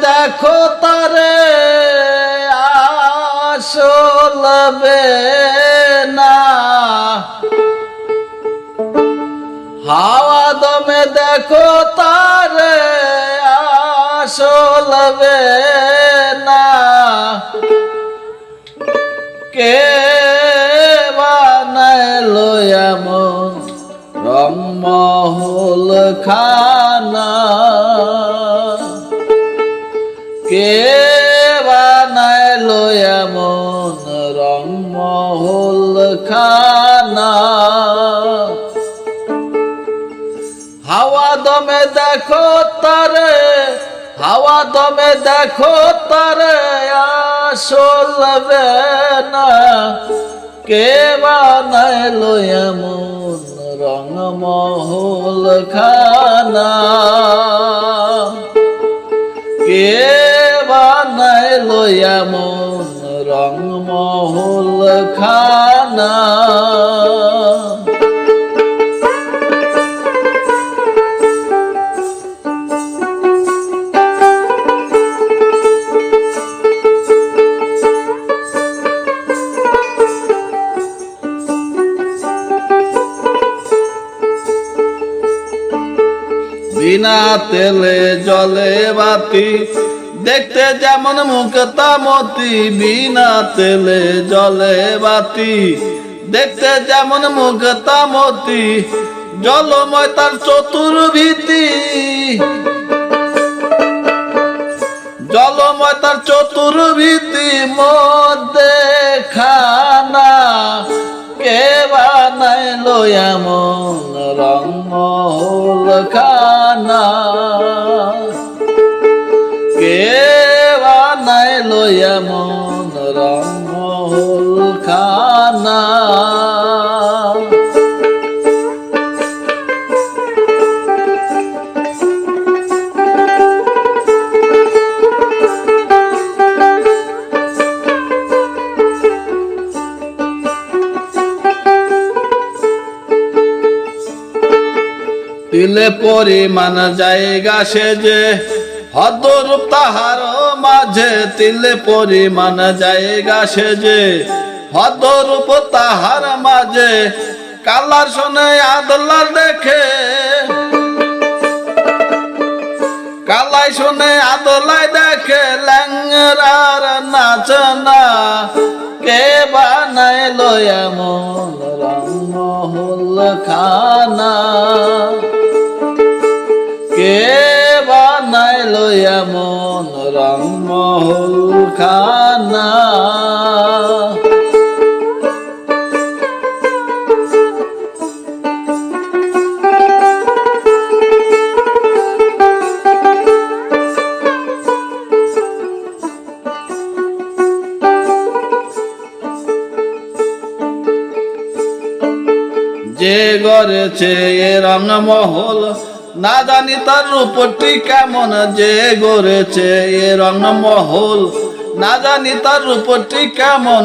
দেখো তারে আসলবে না হাওয়া দমে দেখো তারে আসলবে না কে বানাইলো এমন রমহল দেখো তারে, হাওয়া দমে দেখো তারে আসলবে না কে বানাইলো এমন রঙমহল খানা? কে বানাইলো এমন রঙমহল খানা? বিনা তেলে জলে বাতি। দেখতে যেমন মুখ তামতি বিনা তেলে জলে বাতি। দেখতে যেমন মুখ তামতি জলময় তার চতুর্ভীতি। জলময় তার চতুর্ভীতি মধ্যে খানা কে বানাইলো এমন রঙমহল খানা কে বানাইলো এমন তিলে পরিমাণ জায়গা সে যে হদরূপ তাহার মাঝে তিলে পরিমাণ জায়গা সে যে হদরূপ তাহার মাঝে কালার শোনে আদলার দেখে। কালাই শুনে আদলাই দেখে ল্যাংরার নাচনা, কে বানাইলো এমন রঙমহল খানা? কে বানাইলো এমন রঙমহল খানা যে গড়েছে এ রঙমহল না জানি তার রূপটি কেমন যে গড়েছে, এ রঙমহল না জানি তার রূপটি কেমন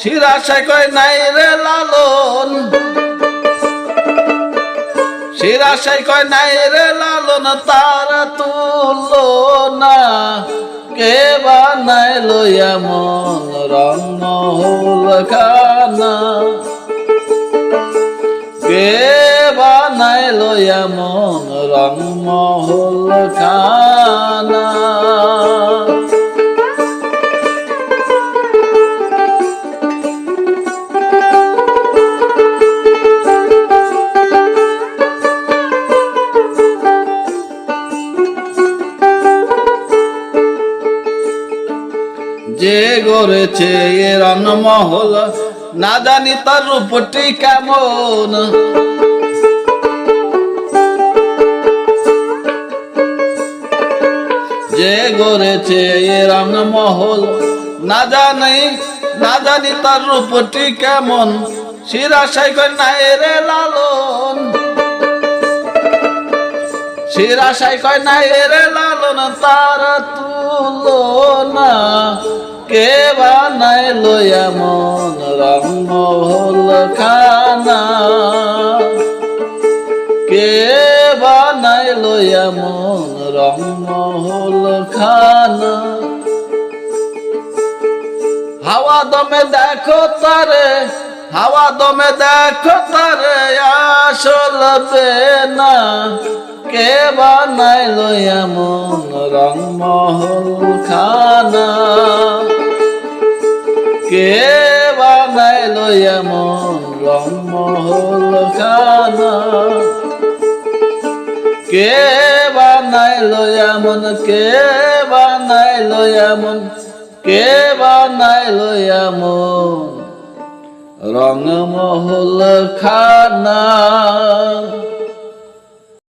শিরাশায় কয়, নাই রে লালন। শিরাশাই কয়, নাই রে লালন, তার তুলনা কে বানাইলো এমন রঙমহল খানা। কে এমন রঙমহল খানা যে গড়েছে এ রঙমহল না জানি তার রূপটি কেমন। যে গড়েছে এ রঙমহল না জানি না জানি তার রূপটি কেমন। শিরাশাই কয় নাই রে লালন। শিরাশাই কয় নাই রে লালন তার তুলনা। কে বানাইলো এমন রঙমহল খানা। কে বানাইলো এমন রঙমহল হাওয়া দমে দেখো তারে, হাওয়া দমে দেখো তারে, আসল না কে বানাইল এমন রংমহল খানা? কে বানাইল এমন রংমহল খানা? কে বানাইলো এমন কে বানাইলো এমন কে বানাইলো এমন? রংমহল খানা